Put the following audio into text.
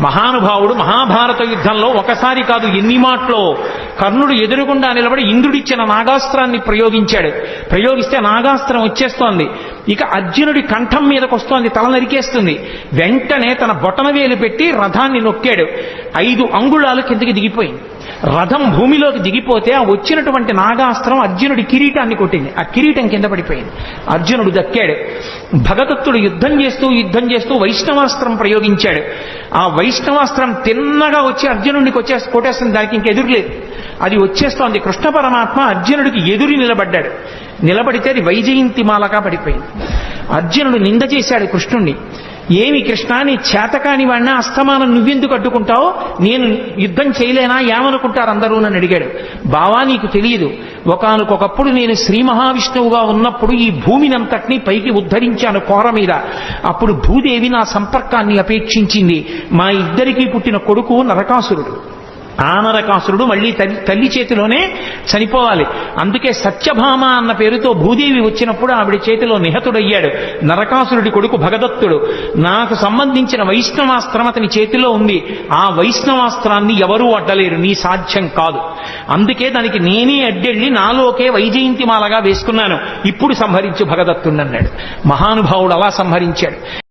మహానుభావుడు మహాభారత యుద్ధంలో ఒకసారి కాదు ఎన్ని మాటలో కర్ణుడు ఎదురుగుండా నిలబడి ఇంద్రుడిచ్చిన నాగాస్త్రాన్ని ప్రయోగించాడు. ప్రయోగిస్తే నాగాస్త్రం వచ్చేస్తోంది. ఇక అర్జునుడి కంఠం మీదకు వస్తోంది తల నరికేస్తుంది. వెంటనే తన బొటన వేలు పెట్టి రథాన్ని నొక్కాడు. ఐదు అంగుళాలు కిందకి దిగిపోయింది. రథం భూమిలోకి దిగిపోతే ఆ వచ్చినటువంటి నాగాస్త్రం అర్జునుడి కిరీటాన్ని కొట్టింది. ఆ కిరీటం కింద పడిపోయింది. అర్జునుడు దక్కాడు. భగదత్తుడు యుద్ధం చేస్తూ యుద్ధం చేస్తూ వైష్ణవాస్త్రం ప్రయోగించాడు. ఆ వైష్ణవాస్త్రం తిన్నగా వచ్చి అర్జునుడికి వచ్చే కొట్టేస్తుంది. దానికి ఇంక ఎదురులేదు అది వచ్చేస్తోంది. కృష్ణ పరమాత్మ అర్జునుడికి ఎదురు నిలబడ్డాడు. నిలబడితే అది వైజయంతి మాలగా పడిపోయింది. అర్జునుడు నింద చేశాడు కృష్ణుణ్ణి. ఏమి కృష్ణ నీ చేతకాని వాడిన అస్తమానం నువ్వెందుకు అడ్డుకుంటావు? నేను యుద్ధం చేయలేనా? ఏమనుకుంటారు అందరూ? నన్ను అడిగాడు. బావా నీకు తెలియదు ఒకనకొకప్పుడు నేను శ్రీ మహావిష్ణువుగా ఉన్నప్పుడు ఈ భూమినంతటినీ పైకి ఉద్ధరించాను కోర మీద. అప్పుడు భూదేవి నా సంపర్కాన్ని అపేక్షించింది. మా ఇద్దరికీ పుట్టిన కొడుకు నరకాసురుడు. ఆ నరకాసురుడు మళ్ళీ తల్లి తల్లి చేతిలోనే చనిపోవాలి. అందుకే సత్యభామ అన్న పేరుతో భూదేవి వచ్చినప్పుడు ఆవిడ చేతిలో నిహతుడయ్యాడు. నరకాసురుడి కొడుకు భగదత్తుడు. నాకు సంబంధించిన వైష్ణవాస్త్రం అతని చేతిలో ఉంది. ఆ వైష్ణవాస్త్రాన్ని ఎవరూ అడ్డలేరు. నీ సాధ్యం కాదు. అందుకే దానికి నేనే అడ్డెళ్ళి నాలోకే వైజయంతిమాలగా వేసుకున్నాను. ఇప్పుడు సంహరించు భగదత్తుడు అన్నాడు. మహానుభావుడు అలా సంహరించాడు.